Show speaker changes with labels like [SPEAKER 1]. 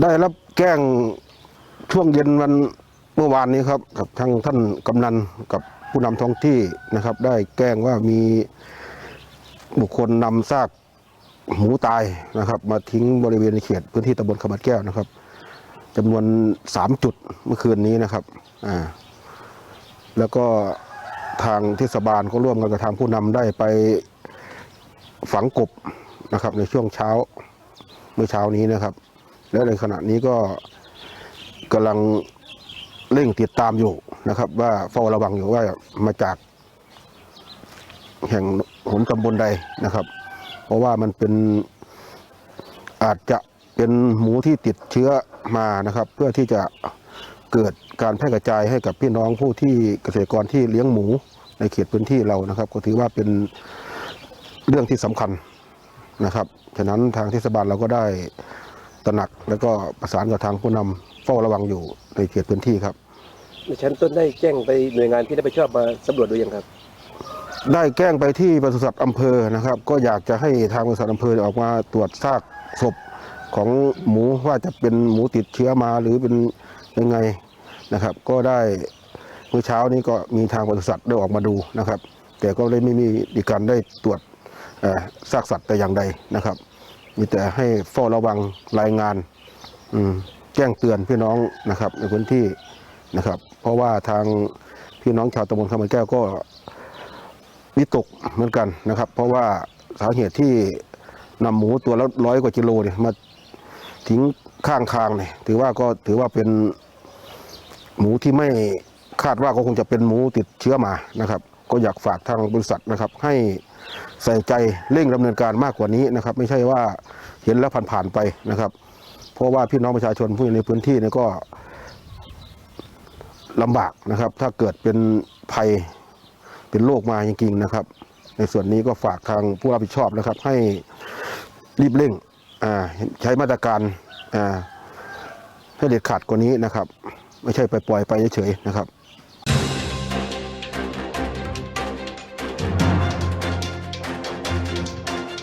[SPEAKER 1] ได้รับแจ้งช่วงเย็นวันเมื่อวานนี้ครับกับทางท่านกำนันกับผู้นำท้องที่นะครับ ได้แจ้งว่ามีบุคคลนำซากหมูตายนะครับ มาทิ้งบริเวณเขตพื้นที่ตำบลขมัดแก้วนะครับจำนวนสามจุดเมื่อคืนนี้นะครับอ่าแล้วก็ทางเทศบาลก็ร่วมกันกับทางผู้นำได้ไปฝังกบนะครับในช่วงเช้าเมื่อเช้านี้นะครับ และในขณะนี้ก็กำลังเร่งติดตามอยู่นะครับ ว่าเฝ้าระวังอยู่ว่ามาจาก แห่งหนตำบลใดนะครับ เพราะว่ามันเป็นอาจจะเป็นหมูที่ติดเชื้อมานะครับ เพื่อที่จะเกิดการแพร่กระจายให้กับพี่น้องผู้ที่เกษตรกรที่เลี้ยงหมูในเขตพื้นที่เรานะครับ ก็ถือว่าเป็นเรื่องที่สำคัญนะครับฉะนั้นทางเทศบาลเราก็ได้ ตระหนัก แล้วก็ประสานกับทางผู้นำเฝ้าระวังอยู่ในเขตพื้นที่ครับ
[SPEAKER 2] ในชั้นต้นได้แจ้งไปหน่วยงานที่ได้ไปชอบมาสำรวจดูยังครับ
[SPEAKER 1] ได้แจ้งไปที่ปศุสัตว์อำเภอนะครับ ก็อยากจะให้ทางปศุสัตว์อำเภอออกมาตรวจซากศพของหมูว่าจะเป็นหมูติดเชื้อมาหรือเป็นยังไงนะครับ ก็ได้เมื่อเช้านี้ก็มีทางปศุสัตว์ได้ออกมาดูนะครับ แต่ก็เลยไม่มีมีการได้ตรวจเอ่อซากสัตว์แต่อย่างใดนะครับ มีแต่ให้เฝ้าระวังรายงานอืแจ้งเตือนพี่น้องนะครับ ในพื้นที่นะครับ เพราะว่าทางพี่น้องชาวตำบลคำมันแก้วก็วิตกเหมือนกันนะครับ เพราะว่าสาเหตุที่นำหมูตัวละร้อยกว่ากิโลเนี่ยมาทิ้งข้างทางเนี่ยถือว่าก็ถือว่าเป็นหมูที่ไม่คาดว่าก็คงจะเป็นหมูติดเชื้อมานะครับ ก็อยากฝากทางบริษัทนะครับให้ ใส่ใจเร่งดำเนินการมากกว่านี้นะครับ ไม่ใช่ว่าเห็นแล้วผ่านๆไปนะครับ เพราะว่าพี่น้องประชาชนผู้อยู่ในพื้นที่เนี่ยก็ลำบากนะครับ ถ้าเกิดเป็นภัยเป็นโรคมาจริงๆนะครับ ในส่วนนี้ก็ฝากทางผู้รับผิดชอบนะครับ ให้รีบเร่งใช้มาตรการให้เด็ดขาดกว่านี้นะครับ ไม่ใช่ไปปล่อยไปเฉยๆนะครับ